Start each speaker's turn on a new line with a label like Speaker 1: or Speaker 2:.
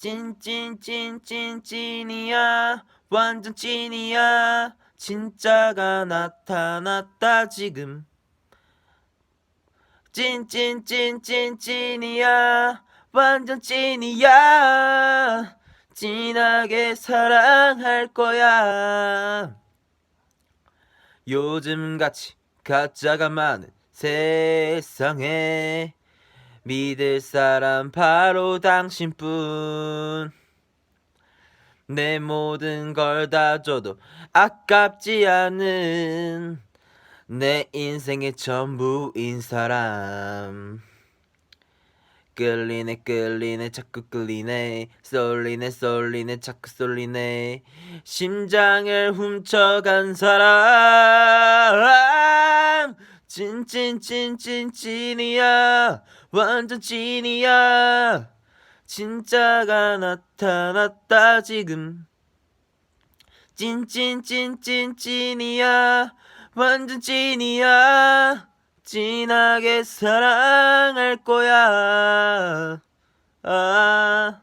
Speaker 1: 찐찐찐찐 찐이야. 완전 찐이야. 진짜가 나타났다 지금. 찐찐찐찐 찐이야. 완전 찐이야. 진하게 사랑할 거야. 요즘같이 가짜가 많은 세상에 믿을 사람 바로 당신뿐. 내 모든 걸 다 줘도 아깝지 않은 내 인생의 전부인 사람. 끌리네 끌리네 자꾸 끌리네. 쏠리네 쏠리네 자꾸 쏠리네. 심장을 훔쳐간 사람 찐찐찐찐 찐이야. 완전 찐이야. 진짜가 나타났다 지금. 찐찐찐찐 찐이야. 완전 찐이야. 진하게 사랑할 거야. 아